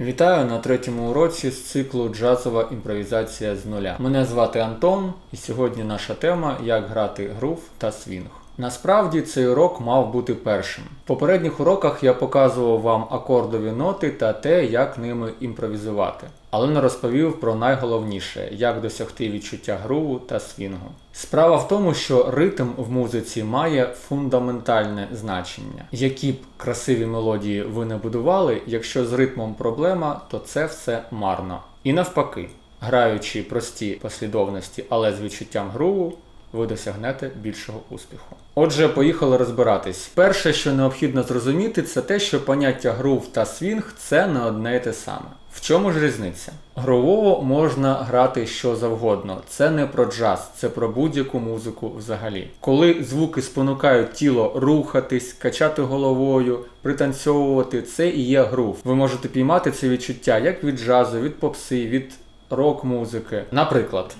Вітаю на третьому уроці з циклу Джазова імпровізація з нуля. Мене звати Антон, і сьогодні наша тема як грати грув та свінг. Насправді цей урок мав бути першим. В попередніх уроках я показував вам акордові ноти та те, як ними імпровізувати, але не розповів про найголовніше, як досягти відчуття груву та свінгу. Справа в тому, що ритм в музиці має фундаментальне значення. Які б красиві мелодії ви не будували, якщо з ритмом проблема, то це все марно. І навпаки, граючи прості послідовності, але з відчуттям груву, ви досягнете більшого успіху. Отже, поїхали розбиратись. Перше, що необхідно зрозуміти, це те, що поняття грув та свінг це не одне й те саме. В чому ж різниця? Грувово можна грати що завгодно. Це не про джаз, це про будь-яку музику взагалі. Коли звуки спонукають тіло рухатись, качати головою, пританцьовувати, це і є грув. Ви можете піймати це відчуття як від джазу, від попси, від рок-музики. Наприклад.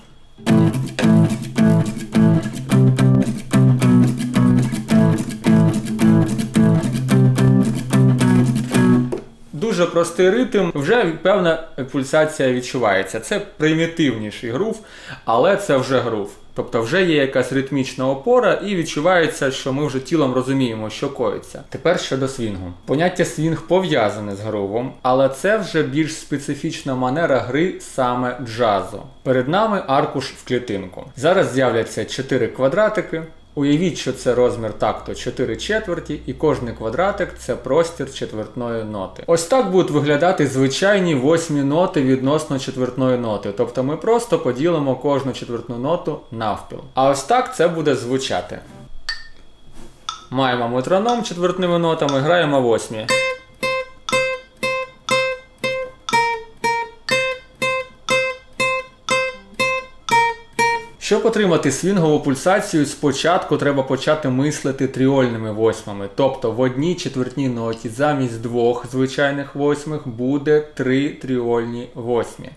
Простий ритм, вже певна пульсація відчувається. Це примітивніший грув, але це вже грув. Тобто вже є якась ритмічна опора, і відчувається, що ми вже тілом розуміємо, що коїться. Тепер щодо свінгу. Поняття свінг пов'язане з грувом, але це вже більш специфічна манера гри саме джазу. Перед нами аркуш в клітинку. Зараз з'являться 4 квадратики. Уявіть, що це розмір такту 4 четверті, і кожний квадратик це простір четвертної ноти. Ось так будуть виглядати звичайні восьмі ноти відносно четвертної ноти. Тобто ми просто поділимо кожну четвертну ноту навпіл. А ось так це буде звучати. Маємо метроном четвертними нотами, граємо восьмі. Щоб отримати свінгову пульсацію, спочатку треба почати мислити тріольними восьмами. Тобто в одній четвертній ноті замість двох звичайних восьмих буде три тріольні восьмі.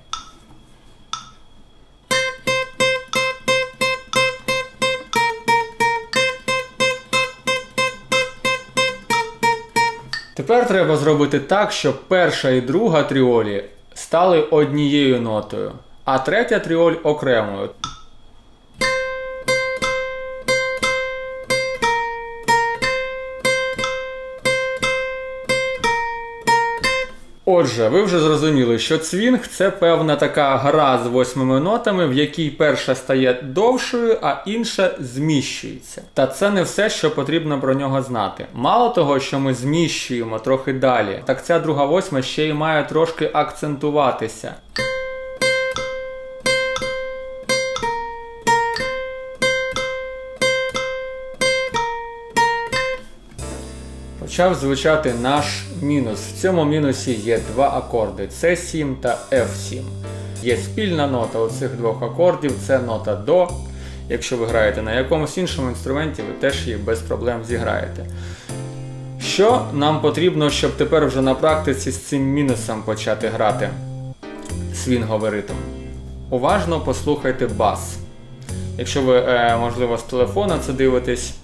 Тепер треба зробити так, щоб перша і друга тріолі стали однією нотою, а третя тріоль окремою. Отже, ви вже зрозуміли, що цвінг це певна така гра з восьмими нотами, в якій перша стає довшою, а інша зміщується. Та це не все, що потрібно про нього знати. Мало того, що ми зміщуємо трохи далі, так ця друга восьма ще й має трошки акцентуватися. Почав звучати наш мінус. В цьому мінусі є два акорди С7 та F7. Є спільна нота у цих двох акордів, це нота До. Якщо ви граєте на якомусь іншому інструменті, ви теж її без проблем зіграєте. Що нам потрібно, щоб тепер вже на практиці з цим мінусом почати грати свінговий ритм? Уважно послухайте бас. Якщо ви, е, можливо, з телефона це дивитесь,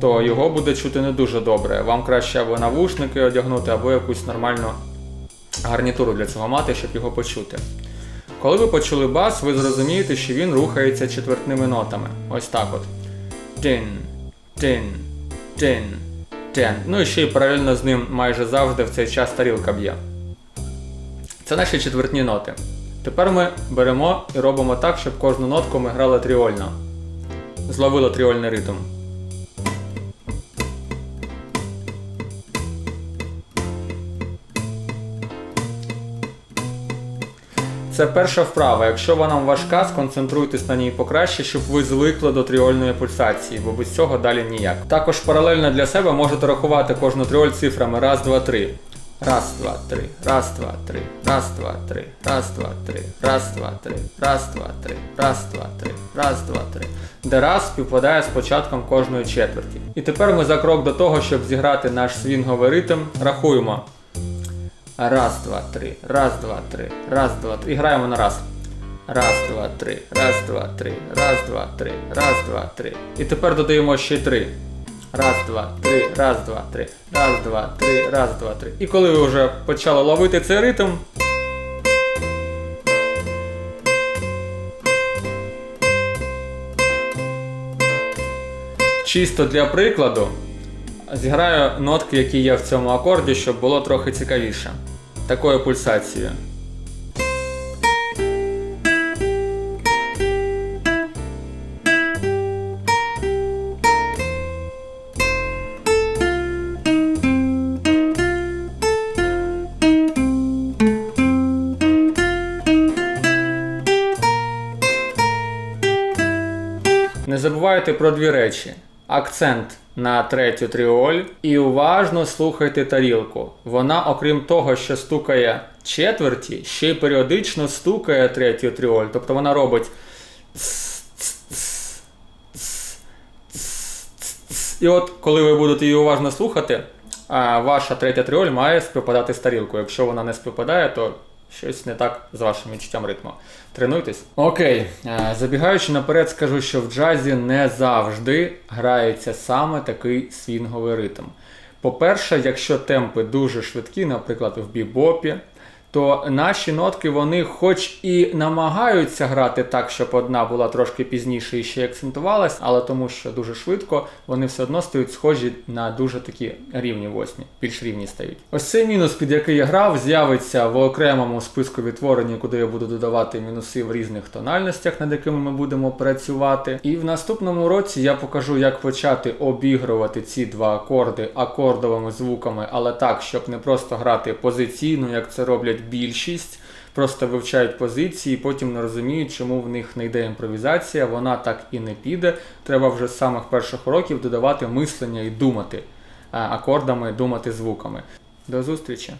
то його буде чути не дуже добре. Вам краще або навушники одягнути, або якусь нормальну гарнітуру для цього мати, щоб його почути. Коли ви почули бас, ви зрозумієте, що він рухається четвертними нотами. Ось так от. Тин, тин, тин, тин. Ну і ще й паралельно з ним майже завжди в цей час тарілка б'є. Це наші четвертні ноти. Тепер ми беремо і робимо так, щоб кожну нотку ми грали тріольно. Зловили тріольний ритм. Це перша вправа. Якщо вона вам важка, сконцентруйтесь на ній покраще, щоб ви звикли до тріольної пульсації, бо без цього далі ніяк. Також паралельно для себе можете рахувати кожну тріоль цифрами раз, два, три. Раз, два, три, раз, два, три, раз, два, три, раз, два, три, раз, два, три, раз, два, три, раз, два, три, раз, два, три. Де раз співпадає з початком кожної четверті. І тепер ми за крок до того, щоб зіграти наш свінговий ритм, рахуємо. Раз, два, три, раз, два, три, раз, два, три. І граємо на раз. Раз, два, три, раз, два, три, раз, два, три, раз, два, три. І тепер додаємо ще три. Раз, два, три, раз, два, три, раз, два, три, раз, два, три. І коли ви вже почали ловити цей ритм, чисто для прикладу, зіграю нотки, які є в цьому акорді, щоб було трохи цікавіше. Такою пульсацією. Не забувайте про дві речі: акцент на третю тріоль і уважно слухайте тарілку. Вона, окрім того, що стукає четверті, ще й періодично стукає третю тріоль. Тобто вона робить. І от, коли ви будете її уважно слухати, ваша третя тріоль має співпадати з тарілкою. Якщо вона не співпадає, то щось не так з вашим відчуттям ритму. Тренуйтесь. Окей, е, забігаючи наперед, скажу, що в джазі не завжди грається саме такий свінговий ритм. По-перше, якщо темпи дуже швидкі, наприклад, в бібопі, то наші нотки вони хоч і намагаються грати так, щоб одна була трошки пізніше і ще акцентувалась, але тому що дуже швидко вони все одно стають схожі на дуже такі рівні восьмі, більш рівні стають. Ось цей мінус, під який я грав, з'явиться в окремому списку відтворення, куди я буду додавати мінуси в різних тональностях, над якими ми будемо працювати. І в наступному році я покажу, як почати обігрувати ці два акорди акордовими звуками, але так, щоб не просто грати позиційно, як це роблять більшість. Просто вивчають позиції, потім не розуміють, чому в них не йде імпровізація, вона так і не піде. Треба вже з самих перших уроків додавати мислення і думати акордами, думати звуками. До зустрічі!